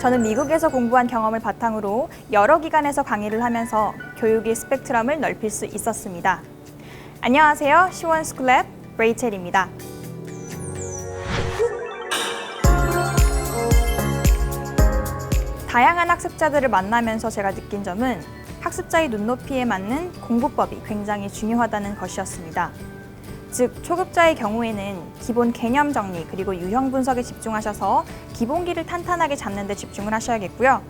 저는 미국에서 공부한 경험을 바탕으로 여러 기관에서 강의를 하면서 교육의 스펙트럼을 넓힐 수 있었습니다. 안녕하세요. 시원스쿨랩 레이첼입니다. 다양한 학습자들을 만나면서 제가 느낀 점은 학습자의 눈높이에 맞는 공부법이 굉장히 중요하다는 것이었습니다. 즉, 초급자의 경우에는 기본 개념 정리 그리고 유형 분석에 집중하셔서 기본기를 탄탄하게 잡는 데 집중을 하셔야겠고요.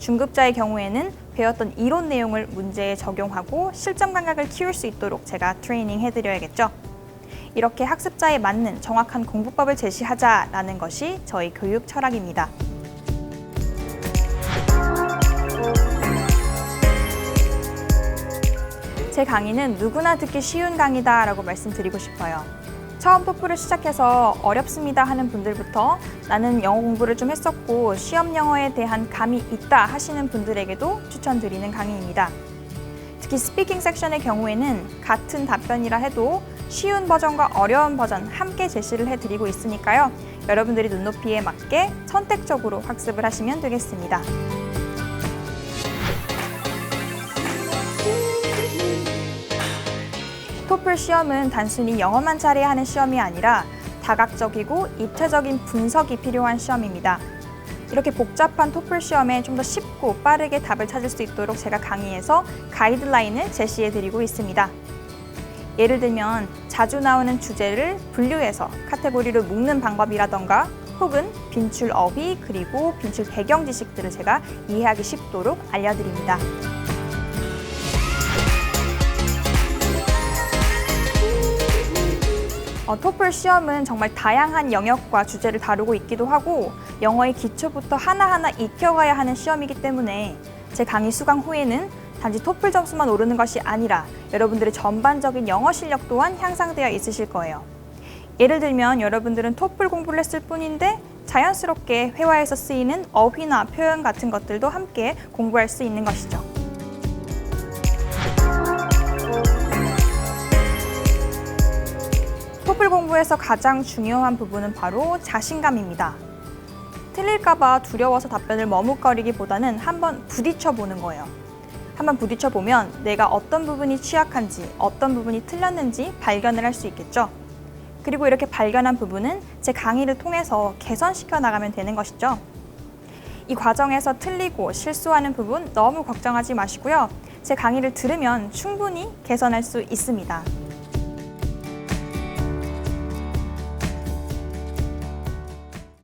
중급자의 경우에는 배웠던 이론 내용을 문제에 적용하고 실전 감각을 키울 수 있도록 제가 트레이닝 해드려야겠죠. 이렇게 학습자에 맞는 정확한 공부법을 제시하자라는 것이 저희 교육 철학입니다. 제 강의는 누구나 듣기 쉬운 강의다라고 말씀드리고 싶어요. 처음 토플을 시작해서 어렵습니다 하는 분들부터 나는 영어 공부를 좀 했었고 시험 영어에 대한 감이 있다 하시는 분들에게도 추천드리는 강의입니다. 특히 스피킹 섹션의 경우에는 같은 답변이라 해도 쉬운 버전과 어려운 버전 함께 제시를 해드리고 있으니까요. 여러분들이 눈높이에 맞게 선택적으로 학습을 하시면 되겠습니다. 토플 시험은 단순히 영어만 잘해야 하는 시험이 아니라 다각적이고 입체적인 분석이 필요한 시험입니다. 이렇게 복잡한 토플 시험에 좀 더 쉽고 빠르게 답을 찾을 수 있도록 제가 강의에서 가이드라인을 제시해 드리고 있습니다. 예를 들면 자주 나오는 주제를 분류해서 카테고리로 묶는 방법이라던가 혹은 빈출 어휘 그리고 빈출 배경 지식들을 제가 이해하기 쉽도록 알려드립니다. 어, 토플 시험은 정말 다양한 영역과 주제를 다루고 있기도 하고 영어의 기초부터 하나하나 익혀가야 하는 시험이기 때문에 제 강의 수강 후에는 단지 토플 점수만 오르는 것이 아니라 여러분들의 전반적인 영어 실력 또한 향상되어 있으실 거예요. 예를 들면 여러분들은 토플 공부를 했을 뿐인데 자연스럽게 회화에서 쓰이는 어휘나 표현 같은 것들도 함께 공부할 수 있는 것이죠. 토플 공부에서 가장 중요한 부분은 바로 자신감입니다. 틀릴까봐 두려워서 답변을 머뭇거리기보다는 한번 부딪혀 보는 거예요. 한번 부딪혀 보면 내가 어떤 부분이 취약한지, 어떤 부분이 틀렸는지 발견을 할 수 있겠죠. 그리고 이렇게 발견한 부분은 제 강의를 통해서 개선시켜 나가면 되는 것이죠. 이 과정에서 틀리고 실수하는 부분 너무 걱정하지 마시고요. 제 강의를 들으면 충분히 개선할 수 있습니다.